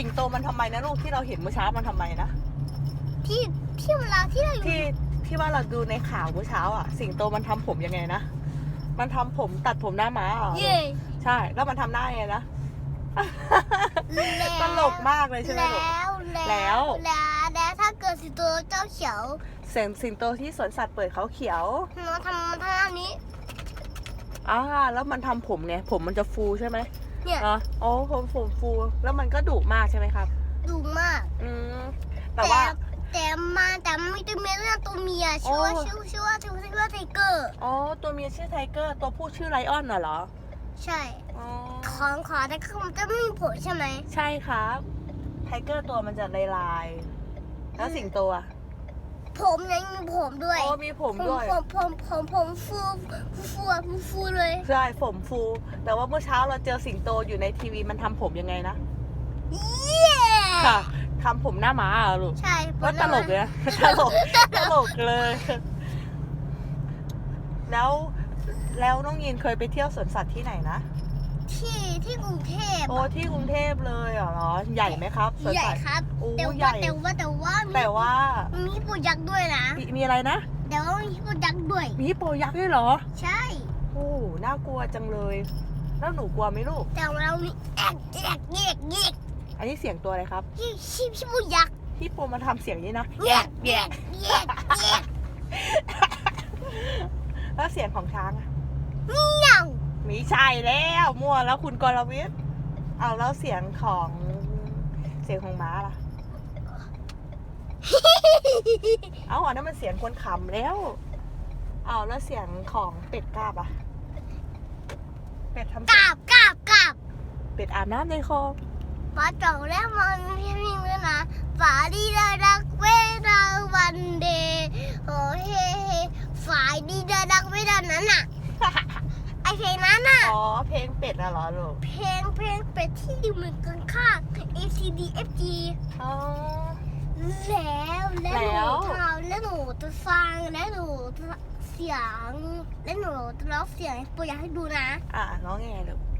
สิงโตมันทำไมนะลูกที่เราเห็นเมื่อเช้ามันทำไมนะที่ที่เวลาที่เราอยู่ที่ที่ว่าเราดูในข่าวเมื่อเช้าอะ สิงโตมันทำผมยังไงนะมันทำผมตัดผมหน้าม้าเหรอเย่ใช่ แล้วมันทำหน้ายังไงนะแล้วตลกมากเลยใช่ไหมลูก แล้วแล้ว แล้วแล้วถ้าเกิดสิงโตเจ้าเขียวเสียงสิงโตที่สวนสัตว์เปิดเขาเขียวเราทำท่านี้อ่าแล้วมันทำผมไง ผมมันจะฟูใช่ไหม เนี่ยอ๋อโอ้ผมผมฟู แล้วมันก็ดุมากใช่ไหมครับดูมาก อืมแต่ว่า แต่มาแต่ไม่ตัวเมียเรื่องตัวเมียชื่อว่าโอ้ชื่อชื่อว่าชื่อว่าชื่อว่าไทเกอร์ อ๋อ ตัวเมียชื่อไทเกอร์ ตัวผู้ชื่อไลออนน่ะเหรอ ใช่อ๋อของขอแต่คือมันจะไม่มีผลใช่ไหม ใช่ครับ ไทเกอร์ตัวมันจะลายลายๆแล้วสิงโตอะ ผมยังมีผมด้วย โอ้มีผมด้วย ผมผมผมผมฟูฟูฟูฟูฟูเลย ใช่ผมฟู แต่ว่าเมื่อเช้าเราเจอสิงโตอยู่ในทีวีมันทำผมยังไงนะเย้ค่ะทำผมหน้าม้าเหรอลูกใช่ว่าตลกเลยนะ ตลกตลกเลย แล้วแล้วน้องยินเคยไปเที่ยวสวนสัตว์ที่ไหนนะ ที่ที่กรุงเทพโอ้ที่กรุงเทพเลยเหรอ ใหญ่ไหมครับสวนใหญ่สัตว์ ครับโอ้แต่ใหญ่ ว่าแต่ว่าแต่ว่ามีแต่ว่ามีฮิปโปยักษ์ด้วยนะมีมีอะไรนะ แต่ว่ามีฮิปโปยักษ์ด้วย มีฮิปโปยักษ์ด้วยเหรอ ใช่ โอ้น่ากลัวจังเลย แล้วหนูกลัวไหมลูก แต่ว่าเรามีแอกแอกแยกแยกอันนี้เสียงตัวอะไรครับที่ชิปชิปยักษ์ฮิปโปมันทำเสียงนี้นะแยกแยกแยกแยกแล้วเสียงของช้างอะเงี้ยว มีใช่แล้วมั่วแล้วคุณกรวิทย์เอาแล้วเสียงของเสียงของม้าล่ะ เอาอันนั้นมันเสียงคนขำแล้ว เอาแล้วเสียงของเป็ดกาบอะเป็ดทำเสีกยรางบกราบกราบเป็ดอาบน้ำในคลองป้าเจ้าแล้วมันพี่พี่เมื่อนะฝาดีดารักเวลาวันเดย์โอ้เฮ้เฮ้ฝาดีดารักเวลานั้นน่ะไอ เพลงนั้นน่ะ อ๋อ เพลงเป็ดอะเหรอลูก เพลงเพลงเป็ดที่อยู่เหมือนกันข้าง A C D F G อ๋อ แล้วและหแล้นูว ทำและหนูจะฟังและหนูจะเสียงและหนูจะร้องเสียงตัวอย่างให้ดูนะ อะร้องยังไงลูกเอียกเอียกแก